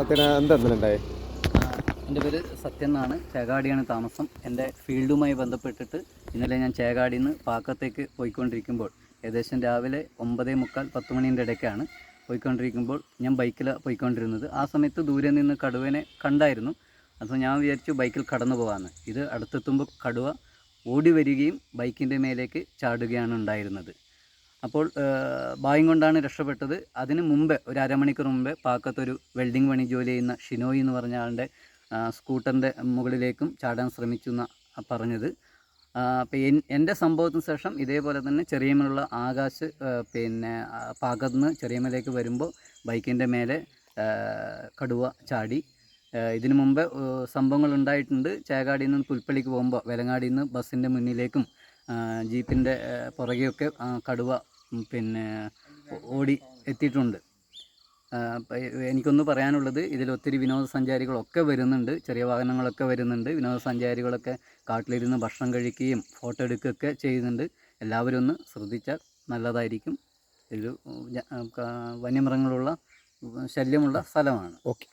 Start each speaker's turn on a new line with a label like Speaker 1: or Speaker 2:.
Speaker 1: സത്യന എന്തെന്തുണ്ടായി
Speaker 2: എന്റെ പേര് സത്യൻ എന്നാണ്. ചേകാടിയാണ് താമസം. എന്റെ ഫീൽഡുമായി ബന്ധപ്പെട്ടിട്ട് ഇന്നലെ ഞാൻ ചേകാടിയിൽ നിന്ന് പാക്കത്തേക്ക് പോയിക്കൊണ്ടിരിക്കുമ്പോൾ ഏകദേശം രാവിലെ ഒമ്പതേ മുക്കാൽ പത്ത് മണീന്റെ ഇടയ്ക്കാണ് പോയിക്കൊണ്ടിരിക്കുമ്പോൾ ഞാൻ ബൈക്കിൽ പോയിക്കൊണ്ടിരുന്നത്. ആ സമയത്ത് ദൂരെ നിന്ന് കടുവനെ കണ്ടായിരുന്നു. അപ്പോൾ ഞാൻ വിചാരിച്ചു ബൈക്കിൽ കടന്നു പോകാമെന്ന് ഇത് അടുത്തെത്തുമ്പോൾ കടുവ ഓടി വരികയും ബൈക്കിന്റെ മേലേക്ക് ചാടുകയാണ് ഉണ്ടായിരുന്നത്. അപ്പോൾ ഭാഗ്യം കൊണ്ടാണ് രക്ഷപ്പെട്ടത്. അതിന് മുമ്പേ ഒരു അരമണിക്കൂർ മുമ്പേ പാക്കത്തൊരു വെൽഡിംഗ് പണി ജോലി ചെയ്യുന്ന ഷിനോയി എന്ന് പറഞ്ഞ ആളുടെ സ്കൂട്ടറിന്റെ മുകളിലേക്കും ചാടാൻ ശ്രമിച്ചു എന്ന പറഞ്ഞത്. അപ്പോൾ എന്റെ സംഭവത്തിന് ശേഷം ഇതേപോലെ തന്നെ ചെറിയമലുള്ള ആകാശ് പിന്നെ ആ, പാകത്തുനിന്ന് ചെറിയമലേക്ക് വരുമ്പോൾ ബൈക്കിന്റെ മേലെ കടുവ ചാടി. ഇതിനു മുമ്പ് സംഭവങ്ങൾ ഉണ്ടായിട്ടുണ്ട്. ചേകാടിയിൽ നിന്ന് പുൽപ്പള്ളിക്ക് പോകുമ്പോൾ വെലങ്ങാടിയിൽ നിന്ന് ബസ്സിന്റെ മുന്നിലേക്കും ജീപ്പിന്റെ പുറകെയൊക്കെ കടുവ പിന്നെ ഓടി എത്തിയിട്ടുണ്ട്. എനിക്കൊന്ന് പറയാനുള്ളത് ഇതിൽ ഒത്തിരി വിനോദസഞ്ചാരികളൊക്കെ വരുന്നുണ്ട്. ചെറിയ വാഹനങ്ങളൊക്കെ വരുന്നുണ്ട്. വിനോദസഞ്ചാരികളൊക്കെ കാട്ടിലിരുന്ന് ഭക്ഷണം കഴിക്കുകയും ഫോട്ടോ എടുക്കുകയൊക്കെ ചെയ്യുന്നുണ്ട്. എല്ലാവരും ഒന്ന് ശ്രദ്ധിച്ചാൽ നല്ലതായിരിക്കും. ഒരു വന്യമൃഗങ്ങളുള്ള ശല്യമുള്ള സ്ഥലമാണ്.
Speaker 1: ഓക്കെ.